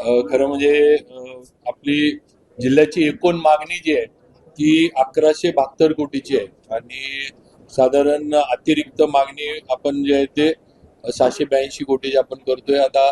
खरं म्हणजे आपली जिल्ह्याची एकूण मागणी जी आहे ती अकराशे बहात्तर कोटीची आहे. आणि साधारण अतिरिक्त मागणी आपण जे आहे ते सहाशे ब्याऐंशी कोटीची आपण करतोय. आता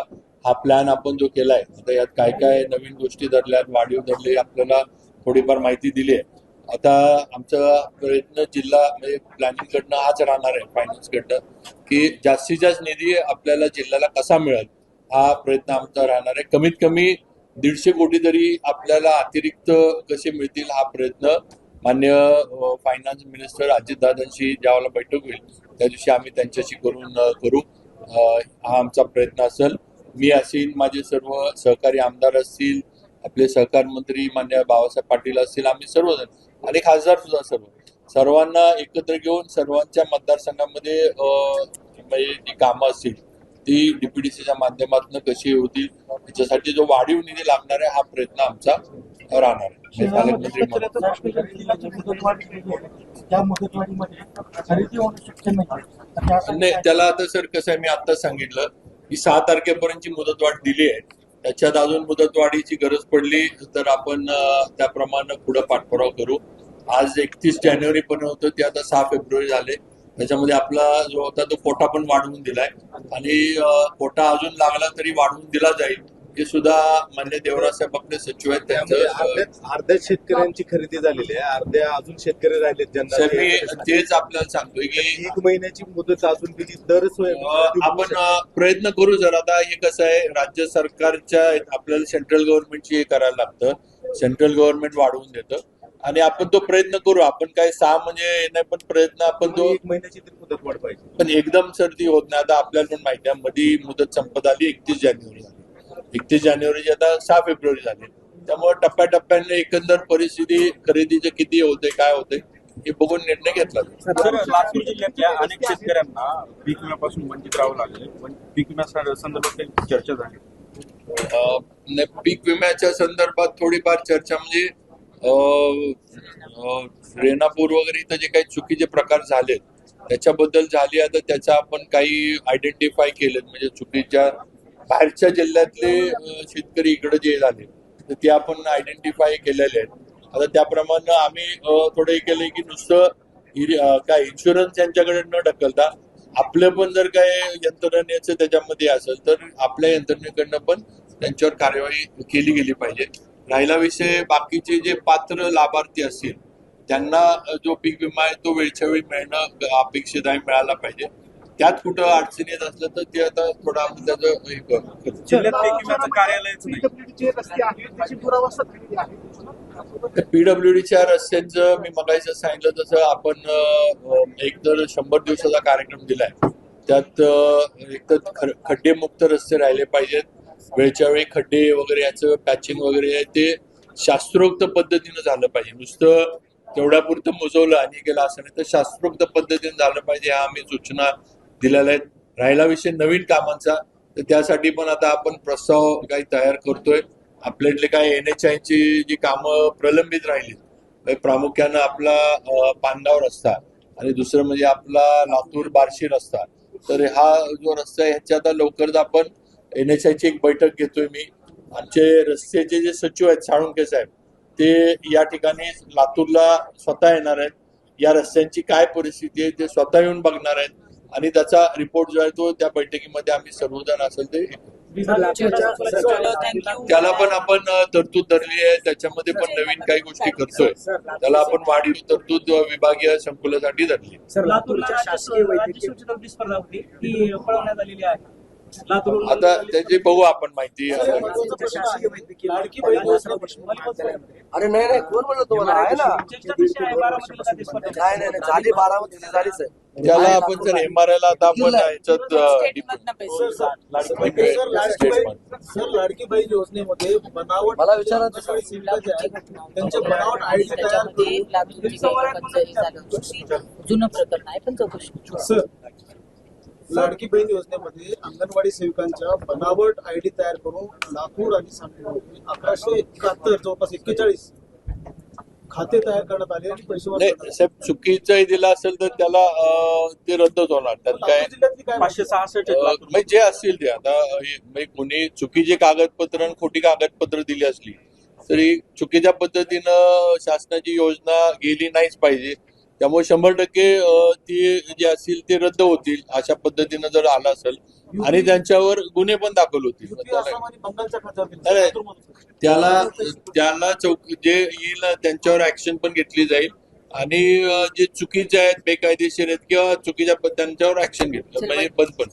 हा प्लॅन आपण जो केलाय आता यात काय काय नवीन गोष्टी धरल्यात वाढीव धरले आपल्याला थोडीफार माहिती दिली आहे. आता आमचा प्रयत्न जिल्हा म्हणजे प्लॅनिंग कडनं हाच राहणार आहे फायनान्स कडनं की जास्तीत जास्त निधी आपल्याला जिल्ह्याला कसा मिळेल? हा प्रयत्न आमचा राहणार आहे. कमीत कमी दीडशे कोटी तरी आपल्याला अतिरिक्त कसे मिळतील हा प्रयत्न मान्य फायनान्स मिनिस्टर अजितदादांशी ज्यावेळेला बैठक होईल त्या दिवशी आम्ही त्यांच्याशी करून करू. हा आमचा प्रयत्न असेल. मी असेल माझे सर्व सहकारी आमदार असतील आपले सहकार मंत्री मान्य बाबासाहेब पाटील असतील आम्ही सर्वजण आणि खासदार सुद्धा सर्व सर्वांना एकत्र घेऊन सर्वांच्या मतदारसंघामध्ये म्हणजे जी कामं असतील ती डीपीडीसीच्या माध्यमातून कशी होतील त्याच्यासाठी जो वाढीव निधी लागणार आहे हा प्रयत्न आमचा राहणार आहे. पालकमंत्री त्याला आता सर कसं आहे मी आताच सांगितलं की सहा तारखेपर्यंतची मुदतवाढ दिली आहे. त्याच्यात अजून मुदतवाढीची गरज पडली तर आपण त्याप्रमाणे पुढे पाठपुरावा करू. आज एकतीस जानेवारी पण होतं ते आता सहा फेब्रुवारी झाले. त्याच्यामध्ये आपला जो होता तो कोटा पण वाढवून दिलाय. आणि कोटा अजून लागला तरी वाढवून दिला जाईल हे सुद्धा मान्य देवराज साहेब आपले सचिव आहेत अर्ध्या शेतकऱ्यांची खरेदी झालेली आहे. अर्ध्या अजून शेतकरी राहिले ज्यांना मी तेच आपल्याला सांगतोय की एक महिन्याची मुदत अजून दिली स्वयं अं, आपण प्रयत्न करू जर आता हे कसं आहे राज्य सरकारच्या आपल्याला सेंट्रल गव्हर्नमेंटची हे करायला लागतं. सेंट्रल गव्हर्नमेंट वाढवून देतं. आणि आपण तो प्रयत्न करू. आपण काय सहा म्हणजे नाही पण प्रयत्न आपण तो एक महिन्याची तरी मुदत वाढ पाहिजे. पण एकदम सर्दी होत नाही. आता आपल्याला पण माहिती आहे मध्ये मुदत संपत आली एकतीस जानेवारी झाली. एकतीस जानेवारीची आता सहा फेब्रुवारी झाली. त्यामुळे टप्प्याटप्प्याने एकंदर परिस्थिती खरेदीचे किती होते काय होते हे बघून निर्णय घेतला लातूर जिल्ह्यातल्या अनेक शेतकऱ्यांना पीक विम्यापासून वंचित राहावं लागले. पण पीक विम्या संदर्भात काही चर्चा झाली. पीक विम्याच्या संदर्भात थोडीफार चर्चा म्हणजे रेणापूर वगैरे इथं जे काही चुकीचे प्रकार झालेत त्याच्याबद्दल झाली आता त्याचा आपण काही आयडेंटिफाय केलेत. म्हणजे चुकीच्या बाहेरच्या जिल्ह्यातले शेतकरी इकडे जे झाले तर ते आपण आयडेंटिफाय केलेले आहेत. आता त्याप्रमाणे आम्ही थोडं हे केलंय की नुसतं काय इन्शुरन्स यांच्याकडे न ढकलता आपलं पण जर काय यंत्रणेचं त्याच्यामध्ये असेल तर आपल्या यंत्रणेकडनं पण त्यांच्यावर कार्यवाही केली गेली पाहिजे. राहिला विषय बाकीचे जे पात्र लाभार्थी असतील त्यांना जो पीक विमा आहे तो वेळच्या वेळी मिळणं अपेक्षित आहे मिळाला पाहिजे. त्यात कुठं अडचण येत असलं तर ते आता थोडं आपण त्याचं हे पीडब्ल्यूडीच्या रस्त्यांचं मी मगाशी सांगितलं तसं आपण एक तर शंभर दिवसाचा कार्यक्रम दिलाय. त्यात एक तर ख- खड्डेमुक्त रस्ते राहिले पाहिजेत. वेळच्या वेळी खड्डे वगैरे याचं पॅचिंग वगैरे आहे ते शास्त्रोक्त पद्धतीनं झालं पाहिजे. नुसतं तेवढ्यापुरतं मुजवलं आणि गेलं असं नाही तर शास्त्रोक्त पद्धतीने झालं पाहिजे ह्या आम्ही सूचना दिलेल्या आहेत. राहिला विषय नवीन कामांचा तर त्यासाठी पण आता आपण प्रस्ताव काही तयार करतोय. आपल्यातले काय एन एच आयची जी कामं प्रलंबित राहिली प्रामुख्यानं आपला पांडाव रस्ता आणि दुसरं म्हणजे आपला लातूर बार्शी रस्ता. तर हा जो रस्ता आहे ह्याच्यात आता लवकरच आपण एन एच आयची एक बैठक घेतोय मी आमचे रस्त्याचे जे सचिव आहेत साळुंके साहेब ते या ठिकाणी लातूरला स्वतः येणार आहेत या रस्त्यांची काय परिस्थिती आहे ते स्वतः येऊन बघणार आहेत आणि त्याचा रिपोर्ट जो आहे तो त्या बैठकीमध्ये आम्ही सर्वजण असेल ते हे. त्याला पण आपण तरतूद धरली आहे त्याच्यामध्ये पण नवीन काही गोष्टी करतोय त्याला आपण वाढीव तरतूद विभागीय संकुलासाठी धरली आता त्याची बघू आपण माहिती. अरे नाही नाही कोण म्हणलं तुम्हाला? आहे ना. नाही नाही नाही झाली बारामती झालीच आहे. त्याला आपण जर एम आर आता आपण Okay, सर, लाडकी state बहीण- सर लाडकी बहीण योजनेमध्ये बनावट मला आहेत, त्यांचे बनावट आयडी तयार त्याच्यामध्ये करून लातूरची काही कंजरी झालं होती जुनं प्रकरण आहे पण चौकशी. सर लाडकी बहीण योजनेमध्ये अंगणवाडी सेविकांच्या बनावट आयडी तयार करून लातूर आणि सांगली अकराशे एकाहत्तर जवळपास एक्केचाळीस खाते तयार करण्यात आले आणि पैसे नाही साहेब चुकीचंही दिलं असेल तर त्याला अं, ते रद्दच होणार. त्यात काय? जिल्ह्यातली काय पाचशे सहासष्ट अं, म्हणजे जे असतील ते आता हे- म्हणजे कोणी चुकीचे कागदपत्र आणि खोटी कागदपत्र दिली असली तरी चुकीच्या पद्धतीनं शासनाची योजना गेली नाहीच पाहिजे. त्यामुळे शंभर टक्के ती जे असतील ते रद्द होतील अशा पद्धतीनं जर आलं असेल आणि त्यांच्यावर गुन्हे पण दाखल होतील. त्याला त्याला चौक जे येईल त्यांच्यावर ऍक्शन पण घेतली जाईल. आणि जे चुकीचे आहेत बेकायदेशीर आहेत किंवा चुकीच्या त्यांच्यावर ऍक्शन घेतलं म्हणजे बंद पण.